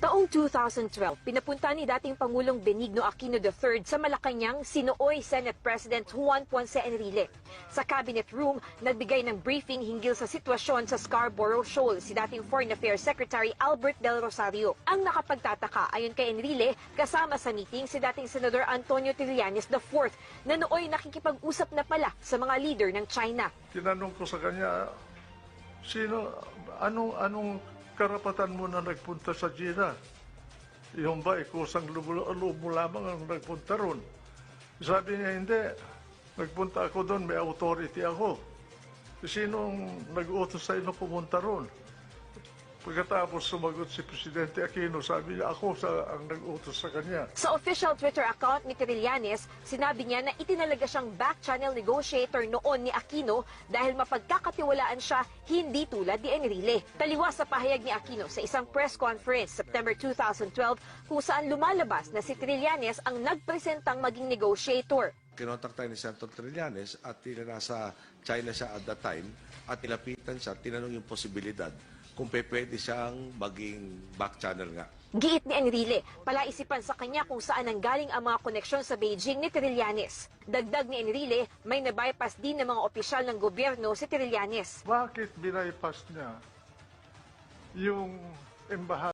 Taong 2012, pinapunta ni dating Pangulong Benigno Aquino III sa Malacanang si Nooy Senate President Juan Ponce Enrile. Sa cabinet room, nagbigay ng briefing hinggil sa sitwasyon sa Scarborough Shoal si dating Foreign Affairs Secretary Albert Del Rosario. Ang nakapagtataka ayon kay Enrile, kasama sa meeting si dating Senador Antonio Trillanes IV na nooy nakikipag-usap na pala sa mga leader ng China. Tinanong ko sa kanya, sino, anong, anong karapatan mo na nagpunta sa China? Yung ba, ikusang loob mo lamang ang nagpunta ron? Sabi niya, hindi. Nagpunta ako doon, may authority ako. Sinong nag-utos sa inyo pumunta ron? Pagkatapos sumagot si Presidente Aquino, sabi niya, ako sa, ang nag-utos sa kanya. Sa official Twitter account ni Trillanes, sinabi niya na itinalaga siyang back-channel negotiator noon ni Aquino dahil mapagkakatiwalaan siya hindi tulad ni Enrile. Taliwa sa pahayag ni Aquino sa isang press conference September 2012 kung saan lumalabas na si Trillanes ang nagpresentang maging negotiator. kinontak tayo ni Senator Trillanes at tila nasa China siya at that time at nilapitan siya, tinanong yung posibilidad kung pe- pwede siyang maging back channel nga. Giit ni Enrile, palaisipan sa kanya kung saan nanggaling ang mga koneksyon sa Beijing ni Trillanes. Dagdag ni Enrile, may nabypass din ng mga opisyal ng gobyerno si Trillanes. Bakit binaypas niya yung embahada?